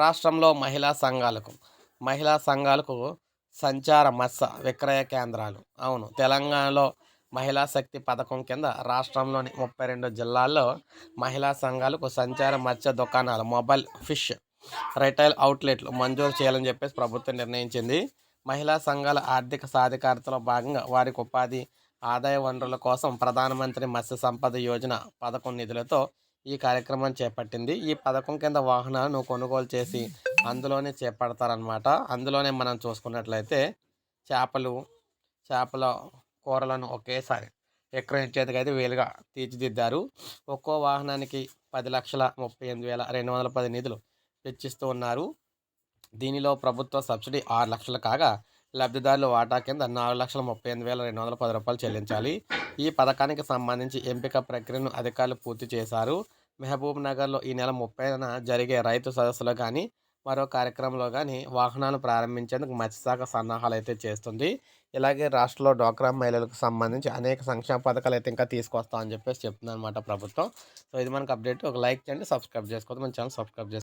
రాష్ట్రంలో మహిళా సంఘాలకు మహిళా సంఘాలకు సంచార మత్స్య విక్రయ కేంద్రాలు. అవును తెలంగాణలో మహిళా శక్తి పథకం కింద రాష్ట్రంలోని ముప్పై రెండు జిల్లాల్లో మహిళా సంఘాలకు సంచార మత్స్య దుకాణాలు మొబైల్ ఫిష్ రిటైల్ అవుట్లెట్లు మంజూరు చేయాలని చెప్పేసి ప్రభుత్వం నిర్ణయించింది. మహిళా సంఘాల ఆర్థిక సాధికారతలో భాగంగా వారికి ఉపాధి ఆదాయ వనరుల కోసం ప్రధానమంత్రి మత్స్య సంపద యోజన పథకం నిధులతో ఈ కార్యక్రమాన్ని చేపట్టింది. ఈ పథకం కింద వాహనాలను కొనుగోలు చేసి అందులోనే చేపడతారనమాట అందులోనే మనం చూసుకున్నట్లయితే చేపలు చేపల కూరలను ఒకేసారి విక్రయించేందుకు అయితే వీలుగా తీర్చిదిద్దారు. ఒక్కో వాహనానికి పది లక్షల ముప్పై ఎనిమిది వేల రెండు వందల పది నిధులు వెచ్చిస్తూ ఉన్నారు. దీనిలో ప్రభుత్వ సబ్సిడీ ఆరు లక్షలు కాగా లబ్ధిదారుల వాటా కింద నాలుగు లక్షల ముప్పై ఎనిమిది వేల రెండు వందల పది రూపాయలు చెల్లించాలి. ఈ పథకానికి సంబంధించి ఎంపిక ప్రక్రియను అధికారులు పూర్తి చేశారు. మహబూబ్ నగర్లో ఈ నెల ముప్పైన జరిగే రైతు సదస్సులో కానీ మరో కార్యక్రమంలో కానీ వాహనాలు ప్రారంభించేందుకు మత్స్యశాఖ సన్నాహాలు అయితే చేస్తుంది. ఇలాగే రాష్ట్రంలో డ్వాక్రా మహిళలకు సంబంధించి అనేక సంక్షేమ పథకాలు అయితే ఇంకా తీసుకొస్తామని చెప్పేసి చెప్తుంది అనమాట ప్రభుత్వం. సో ఇది మనకు అప్డేట్. ఒక లైక్ చేయండి సబ్స్క్రైబ్ చేసుకోవద్దు. మన ఛానల్ సబ్స్క్రైబ్ చేసుకోండి